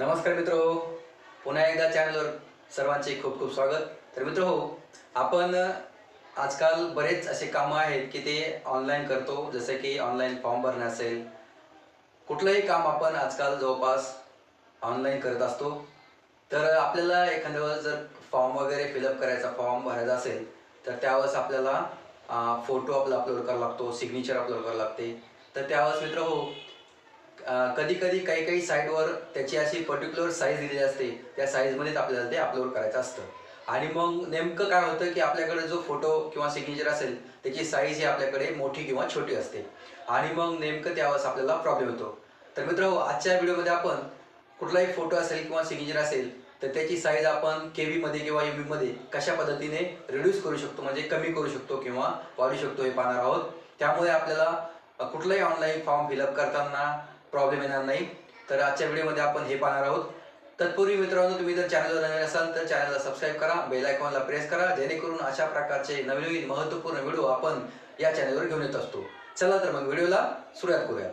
नमस्कार मित्र. पुन्हा एकदा चॅनलवर सर्वांचे खूप खूप स्वागत. तर मित्र हो आपण आजकाल बरेच असे कामं आहेत की ते ऑनलाईन करतो. जसं की ऑनलाईन फॉर्म भरणं असेल कुठलंही काम आपण आजकाल जवळपास ऑनलाईन करत असतो. तर आपल्याला एखाद्या वेळेस जर फॉर्म वगैरे फिलअप करायचा फॉर्म भरायचा असेल तर त्यावेळेस आपल्याला फोटो आपला अपलोड करावा लागतो सिग्नेचर अपलोड करावं लागते. तर त्यावेळेस मित्र हो कधी कधी काही काही साईटवर त्याची अशी पर्टिक्युलर साईज दिलेली असते. त्या साईजमध्येच आपल्याला ते अपलोड करायचं असतं. आणि मग नेमकं काय होतं की आपल्याकडे जो फोटो किंवा सिग्नेचर असेल त्याची साईज ही आपल्याकडे मोठी किंवा छोटी असते. आणि मग नेमकं त्यावेळेस आपल्याला प्रॉब्लेम होतो तर मित्र आजच्या व्हिडिओमध्ये आपण कुठलाही फोटो असेल किंवा सिग्नेचर असेल तर त्याची साईज आपण के व्हीमध्ये किंवा एममध्ये कशा पद्धतीने रिड्यूस करू शकतो म्हणजे कमी करू शकतो किंवा वाढू शकतो हे पाहणार आहोत. त्यामुळे आपल्याला कुठलाही ऑनलाईन फॉर्म फिलअप करताना प्रॉब्लेम येणार नाही. तर आजच्या व्हिडिओमध्ये आपण हे पाहणार आहोत. तत्पूर्वी मित्रांनो तुम्ही जर चॅनलवर नवीन असाल तर चॅनलला सबस्क्राईब करा बेल आयकॉनला प्रेस करा जेणेकरून अशा प्रकारचे नवीन नवीन महत्त्वपूर्ण व्हिडिओ आपण या चॅनलवर घेऊन येत असतो. चला तर मग व्हिडिओला सुरुवात करूया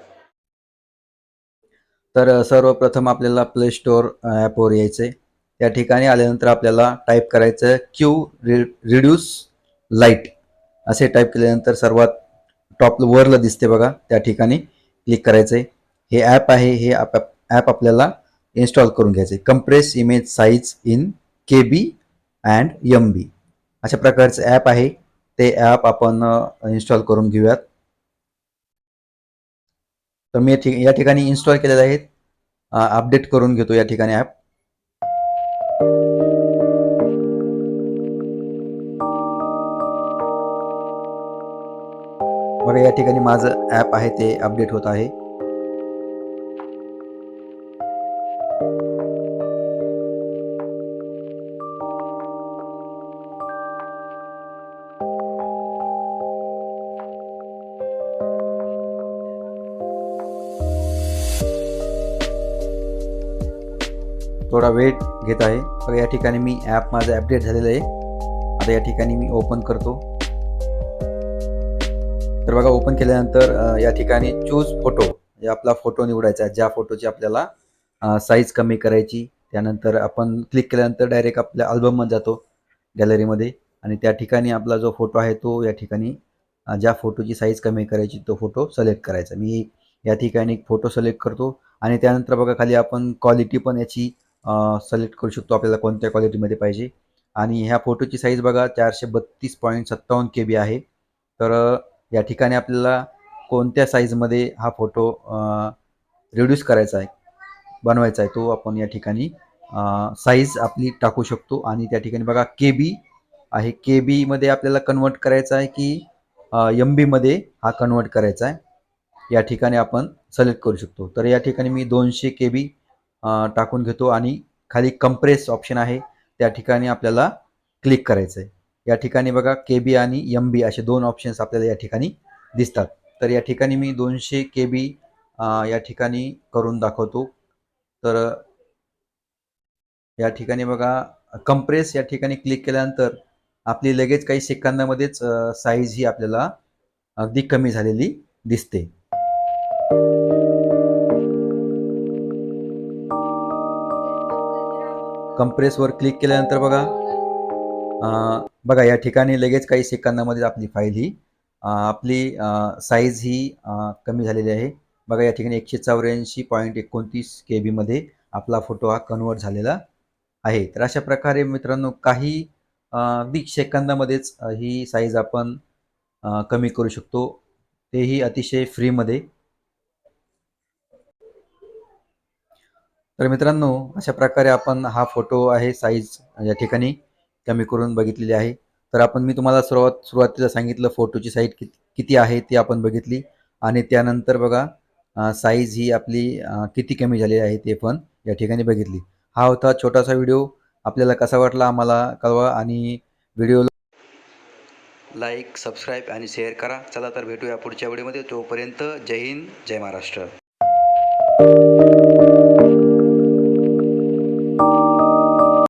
तर सर्वप्रथम आपल्याला प्ले स्टोअर ॲपवर यायचे त्या ठिकाणी आल्यानंतर आपल्याला टाईप करायचं क्यू रि रिड्यूस लाइट असे टाईप केल्यानंतर सर्वात टॉप वरला दिसते बघा त्या ठिकाणी क्लिक करायचं आहे हे ॲप आहे हे ॲप ॲप आपल्याला इन्स्टॉल करून घ्यायचं आहे. Compress image size in K B and M B अशा प्रकारचं ॲप आहे. ते ॲप आपण इन्स्टॉल करून घेऊयात. तर मी या ठिकाणी इन्स्टॉल केलेलं आहे. अपडेट करून घेतो या ठिकाणी ॲप बघा या ठिकाणी माझं ॲप आहे ते अपडेट होत आहे. थोडा वेट घेत आहे. तर या ठिकाणी मी ॲप माझं अपडेट झालेलं आहे. आता या ठिकाणी मी ओपन करतो. तर बघा ओपन केल्यानंतर या ठिकाणी चूज फोटो म्हणजे आपला फोटो निवडायचा आहे. ज्या फोटोची आपल्याला साईज कमी करायची त्यानंतर आपण क्लिक केल्यानंतर डायरेक्ट आपल्या अल्बममध्ये जातो गॅलरीमध्ये आणि त्या ठिकाणी आपला जो फोटो आहे तो या ठिकाणी ज्या फोटोची साईज कमी करायची तो फोटो सिलेक्ट करायचा. मी या ठिकाणी एक फोटो सिलेक्ट करतो. आणि त्यानंतर बघा खाली आपण क्वालिटी पण याची सिलेक्ट करू शकतो आपल्याला कोणत्या क्वालिटीमध्ये पाहिजे. आणि ह्या फोटोची साईज बघा चारशे बत्तीस पॉईंट सत्तावन्न के बी आहे. तर या ठिकाणी आपल्याला कोणत्या साईजमध्ये हा फोटो रिड्यूस करायचा आहे बनवायचा आहे तो आपण या ठिकाणी साईज आपली टाकू शकतो. आणि त्या ठिकाणी बघा के बी आहे. के बीमध्ये आपल्याला कन्वर्ट करायचा आहे की एम बीमध्ये हा कन्वर्ट करायचा आहे. या ठिकाणी आपण सिलेक्ट करू शकतो. तर या ठिकाणी मी दोनशे के बी टाकून घेतो आणि खाली कंप्रेस ऑप्शन आहे. त्या ठिकाणी आपल्याला क्लिक करायचं आहे या ठिकाणी बघा के बी आणि एम बी असे दोन ऑप्शन्स आपल्याला या ठिकाणी दिसतात. तर या ठिकाणी मी दोनशे के बी या ठिकाणी करून दाखवतो. तर या ठिकाणी बघा कंप्रेस या ठिकाणी क्लिक केल्यानंतर आपली लगेच काही सेकंदामध्येच साईज ही आपल्याला अगदी कमी झालेली दिसते. कंप्रेसवर क्लिक केल्यानंतर बघा बघा या ठिकाणी लगेच काही सेकंदामध्ये आपली फाईल ही आपली साईज ही कमी झालेली आहे. बघा या ठिकाणी एकशे चौऱ्याऐंशी पॉईंट एकोणतीस के बीमध्ये आपला फोटो हा कन्वर्ट झालेला आहे. तर अशा प्रकारे मित्रांनो काही अं, अगदी सेकंदामध्येच ही साईज आपण कमी करू शकतो. तेही अतिशय फ्रीमध्ये तर मित्रांनो अशा प्रकारे आपण हा फोटो आहे साईज या ठिकाणी कमी करून बघितलेली आहे. तर आपण मी तुम्हाला सुरुवात सुरुवातीला सांगितलं फोटोची साईज किती किती आहे ती आपण बघितली. आणि त्यानंतर बघा साईज ही आपली किती कमी झाली आहे ते पण या ठिकाणी बघितली. हा होता छोटासा व्हिडिओ आपल्याला कसा वाटला आम्हाला कळवा आणि व्हिडिओ लाईक सबस्क्राईब आणि शेअर करा. चला तर भेटूया पुढच्या व्हिडिओमध्ये तोपर्यंत जय हिंद जय महाराष्ट्र.